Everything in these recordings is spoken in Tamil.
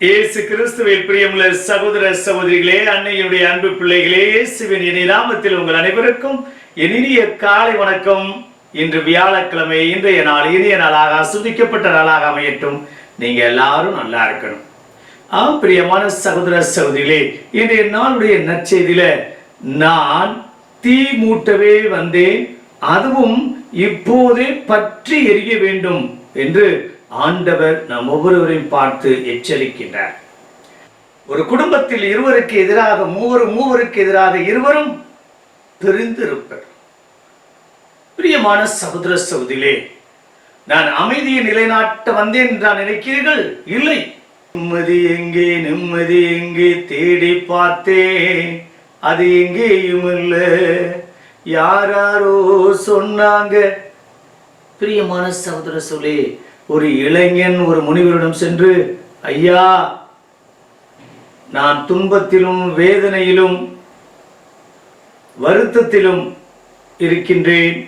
இயேசு கிறிஸ்துவில் பிரியமுள்ள சகோதர சகோதரிகளே அன்னையுடைய அன்பு பிள்ளைகளே இயேசுவின் இனி நாமத்தில் உங்கள் அனைவருக்கும் இனிய காலை வணக்கம். இன்று வியாழக்கிழமை இன்றைய நாள் இனிய நாளாக சுதிக்கப்பட்ட நாளாக அமையட்டும். நீங்க எல்லாரும் நல்லா இருக்கணும். ஆம் பிரியமான சகோதர சகோதரிகளே இன்றைய நாளுடைய நற்செய்தியில நான் தீ மூட்டவே வந்தேன். அதுவும் இப்போதே பற்றி எரிய வேண்டும் என்று ஆண்டவர் நம் ஒவ்வொருவரையும் பார்த்து எச்சரிக்கின்றார். ஒரு குடும்பத்தில் இருவருக்கு எதிராக மூவரும் மூவருக்கு எதிராக இருவரும் தெரிந்திருப்பர். பிரியமான சகோதர சகோதரிகளே நான் அமைதியை நிலைநாட்ட வந்தேன் என்று நான் நினைக்கிறீர்கள்? இல்லை. நிம்மதி எங்கே நிம்மதி எங்கே தேடி பார்த்தேன். அது எங்கேயும் இல்லை. யாராரோ சொன்னாங்க. பிரியமான சகோதர சொல்லி ஒரு இளைஞன் ஒரு முனிவரிடம் சென்று ஐயா நான் துன்பத்திலும் வேதனையிலும் வருத்தத்திலும் இருக்கின்றேன்.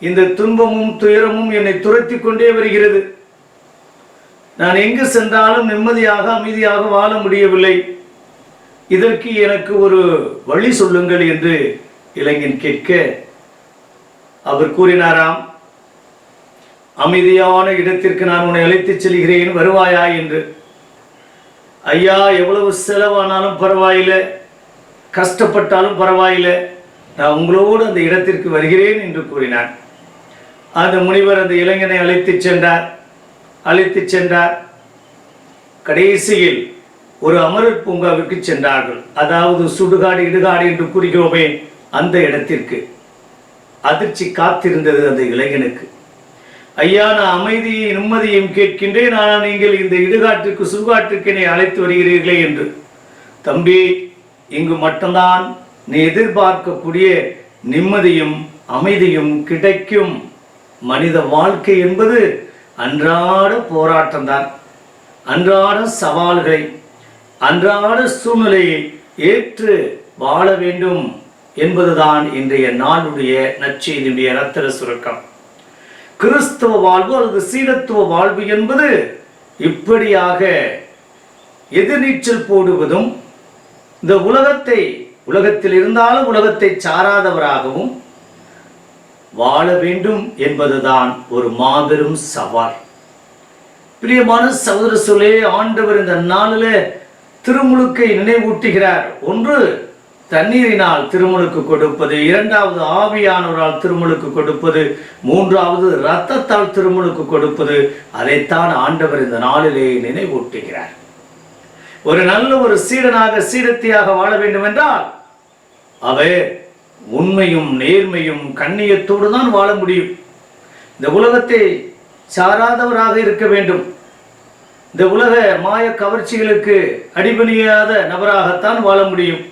இந்த துன்பமும் துயரமும் என்னை துரத்தி கொண்டே வருகிறது. நான் எங்கு சென்றாலும் நிம்மதியாக அமைதியாக வாழ முடியவில்லை. இதற்கு எனக்கு ஒரு வழி சொல்லுங்கள் என்று இளைஞன் கேட்க அவர் கூறினாராம். அமைதியான இடத்திற்கு நான் உன்னை அழைத்துச் செல்கிறேன் வருவாயா என்று. ஐயா எவ்வளவு செலவானாலும் பரவாயில்லை கஷ்டப்பட்டாலும் பரவாயில்லை. நான் உங்களோடு அந்த இடத்திற்கு வருகிறேன் என்று கூறினார் அந்த முனிவர் அந்த இளைஞனை அழைத்துச் சென்றார். அழைத்துச் சென்றார். கடைசியில் ஒரு அமரர் பூங்காவிற்கு சென்றார்கள். அதாவது சுடுகாடு இடுகாடு என்று கூறுகிறோமே அந்த இடத்திற்கு. அதிர்ச்சி காத்திருந்தது அந்த இளைஞனுக்கு. ஐயா நான் அமைதியை நிம்மதியையும் கேட்கின்றேன். ஆனால் நீங்கள் இந்த இடுகாட்டுக்கு சுடுகாட்டுக்கு என்னை அழைத்து வருகிறீர்களே என்று. தம்பி இங்கு மட்டும்தான் நீ எதிர்பார்க்கக்கூடிய நிம்மதியும் அமைதியும் கிடைக்கும். மனித வாழ்க்கை என்பது அன்றாட போராட்டம்தான் அன்றாட சவால்களை அன்றாட சூழ்நிலையை ஏற்று வாழ வேண்டும் என்பதுதான் இன்றைய நாளுடைய நச்செய்தியுடைய ரத்திர சுருக்கம். கிறிஸ்தவ வாழ்வு அல்லது சீடத்துவ வாழ்வு என்பது இப்படியாக எதிர்நீச்சல் போடுவதும் இந்த உலகத்தை உலகத்தில் இருந்தாலும் உலகத்தை சாராதவராகவும் வாழ வேண்டும் என்பதுதான் ஒரு மாபெரும் சவால். பிரியமான சகோதர சொல்லே ஆண்டவர் இந்த நாளில் திருமுழுக்கை நினைவூட்டுகிறார். ஒன்று தண்ணீரினால் திருமுழுக்கு கொடுப்பது இரண்டாவது ஆவியானவரால் திருமுழுக்கு கொடுப்பது மூன்றாவது இரத்தத்தால் திருமுழுக்கு கொடுப்பது அதைத்தான் ஆண்டவர் இந்த நாளிலே நினைவூட்டுகிறார். ஒரு நல்ல ஒரு சீடனாக சீடத்தியாக வாழ வேண்டும் என்றால் அவர் உண்மையும் நேர்மையும் கண்ணியத்தோடு தான் வாழ முடியும். இந்த உலகத்தை சாராதவராக இருக்க வேண்டும். இந்த உலக மாய கவர்ச்சிகளுக்கு அடிபணியாத நபராகத்தான் வாழ முடியும்.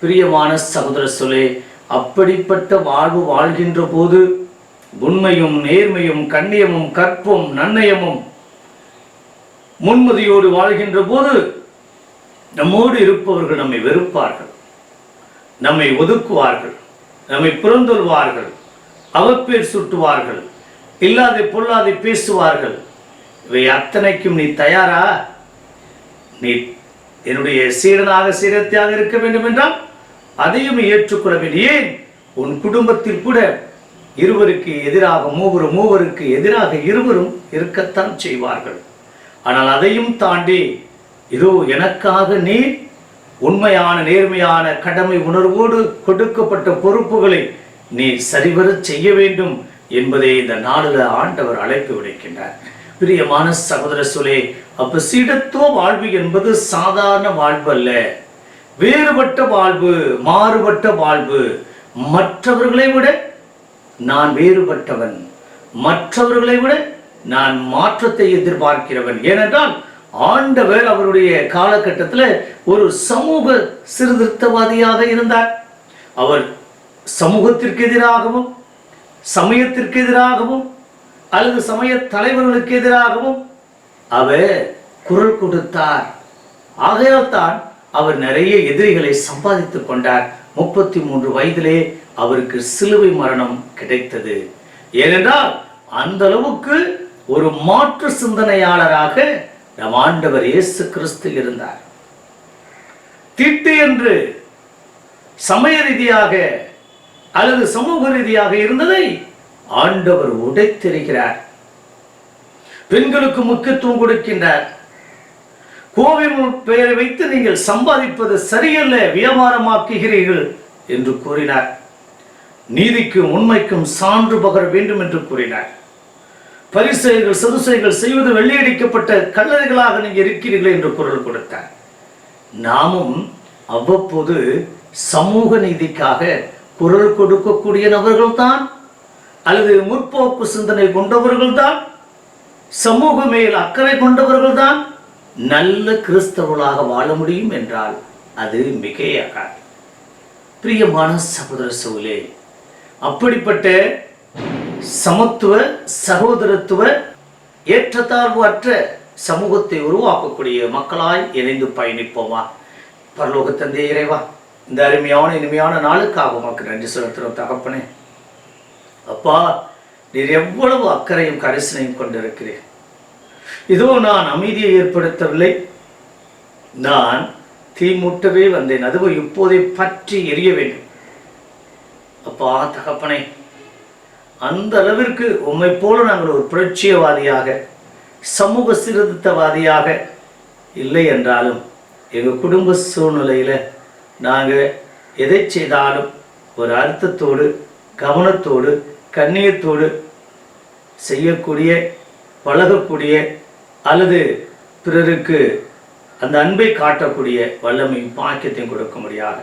பிரியமான சகோதர சொல்லே அப்படிப்பட்ட வாழ்வு வாழ்கின்ற போது உண்மையும் நேர்மையும் கண்ணியமும் கற்பும் நன்னயமும் முன்மதியோடு வாழ்கின்ற போது நம்மோடு இருப்பவர்கள் நம்மை வெறுப்பார்கள். நம்மை ஒதுக்குவார்கள். நம்மை புறந்தொல்வார்கள் அவப்பேர் சுட்டுவார்கள். இல்லாதை பொல்லாதை பேசுவார்கள். இவை அத்தனைக்கும் நீ தயாரா? நீ என்னுடைய சீடனாக சீரத்தியாக இருக்க வேண்டும் என்றால் அதையும் ஏற்றுக்கொள்ளவில்லை. ஏன்? உன் குடும்பத்தில் கூட இருவருக்கு எதிராக மூவரும் மூவருக்கு எதிராக இருவரும் இருக்கத்தான் செய்வார்கள். ஆனால் அதையும் தாண்டி இதோ எனக்காக நீ உண்மையான நேர்மையான கடமை உணர்வோடு கொடுக்கப்பட்ட பொறுப்புகளை நீ சரிவர செய்ய வேண்டும் என்பதை இந்த நாளில் ஆண்டவர் அழைப்பு விடுக்கின்றார். பிரியமான சகோதர சுலே அப்ப சீடத்துவ வாழ்வு என்பது சாதாரண வாழ்வு அல்ல. வேறுபட்ட வாழ்வு மாறுபட்ட வாழ்வு. மற்றவர்களை விட நான் வேறுபட்டவன். மற்றவர்களை விட நான் மாற்றத்தை எதிர்பார்க்கிறவன். ஏனென்றால் ஆண்டவர் அவருடைய காலகட்டத்தில் ஒரு சமூக சீர்திருத்தவாதியாக இருந்தார். அவர் சமூகத்திற்கு எதிராகவும் சமயத்திற்கு எதிராகவும் அல்லது சமய தலைவர்களுக்கு எதிராகவும் அவர் குரல் கொடுத்தார். ஆகையால் தான் அவர் நிறைய எதிரிகளை சம்பாதித்துக் கொண்டார். முப்பத்தி மூன்று வயதிலே அவருக்கு சிலுவை மரணம் கிடைத்தது. ஏனென்றால் அந்த அளவுக்கு ஒரு மாற்று சிந்தனையாளராக நம் ஆண்டவர் இயேசு கிறிஸ்து இருந்தார். தீட்டு என்று சமய ரீதியாக அல்லது சமூக ரீதியாக இருந்ததை ஆண்டவர் உடைத்தெறிகிறார். பெண்களுக்கு முக்கியத்துவம் கொடுக்கின்றார். கோவில் பெயரை வைத்து நீங்கள் சம்பாதிப்பது சரியல்ல வியாபாரமாக்குகிறீர்கள் என்று கூறினார். நீதிக்கும் உண்மைக்கும் சான்று பகர வேண்டும் என்று கூறினார். பரிசெயர்கள் சதுசெயர்கள் செய்வது வெள்ளையடிக்கப்பட்ட கல்லறைகளாக நீங்கள் இருக்கிறீர்கள் என்று குரல் கொடுத்தார். நாமும் அவ்வப்போது சமூக நீதிக்காக குரல் கொடுக்கக்கூடிய நபர்கள்தான் அல்லது முற்போக்கு சிந்தனை கொண்டவர்கள்தான் சமூக மேல் அக்கறை கொண்டவர்கள்தான் நல்ல கிறிஸ்தவர்களாக வாழ முடியும் என்றால் அது மிகையாகாது. பிரியமான சகோதர சவுலே அப்படிப்பட்ட சமத்துவ சகோதரத்துவ ஏற்றத்தாழ்வு அற்ற சமூகத்தை உருவாக்கக்கூடிய மக்களாய் இணைந்து பயணிப்போமா? பரலோக தந்தை இறைவா இந்த அருமையான இனிமையான நாளுக்காக உமக்கு நன்றி செலுத்துகிறோம் தகப்பனே. அப்பா நீர் எவ்வளவு அக்கறையும் கரிசனையும் கொண்டிருக்கிறேன் இதோ நான் அமைதியை ஏற்படுத்தவில்லை. நான் தீமூட்டவே வந்தேன். அதுவும் இப்போதை பற்றி எரிய வேண்டும். அப்பா தகப்பனே அந்த அளவிற்கு உம்மை போல நாங்கள் ஒரு புரட்சியவாதியாக சமூக சீர்திருத்தவாதியாக இல்லை என்றாலும் எங்கள் குடும்ப சூழ்நிலையில் நாங்கள் எதை செய்தாலும் ஒரு அர்த்தத்தோடு கவனத்தோடு கண்ணியத்தோடு செய்யக்கூடிய பழகக்கூடிய அல்லது பிறருக்கு அந்த அன்பை காட்டக்கூடிய வல்லமையும் பாக்கியத்தையும் கொடுக்க முடியாது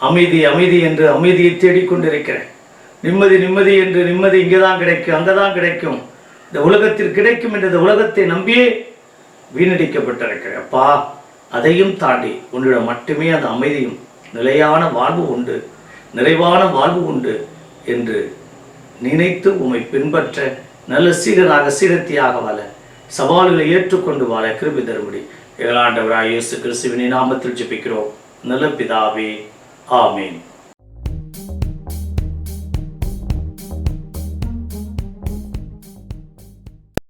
அமைதி அமைதி என்று அமைதியை தேடிக்கொண்டிருக்கிறேன் நிம்மதி நிம்மதி என்று நிம்மதி இங்கே தான் கிடைக்கும் அங்கே தான் கிடைக்கும். இந்த உலகத்தில் கிடைக்கும் என்ற இந்த உலகத்தை நம்பியே வீணடிக்கப்பட்டிருக்கிறேன். அப்பா அதையும் தாண்டி உன்னிடம் மட்டுமே அந்த அமைதியும் நிலையான வாழ்வு உண்டு நிறைவான வாழ்வு உண்டு என்று நினைத்து உம்மை பின்பற்ற நல்ல சீரராக சீரத்தியாக வள சவால்களை ஏற்றுக்கொண்டு வாழ கிருபி தரும்படி எங்களாண்டவராய் இயேசு கிறிஸ்துவினை நாமத்தில் ஜெபிக்கிறோம். நல்ல பிதாவே ஆமீன்.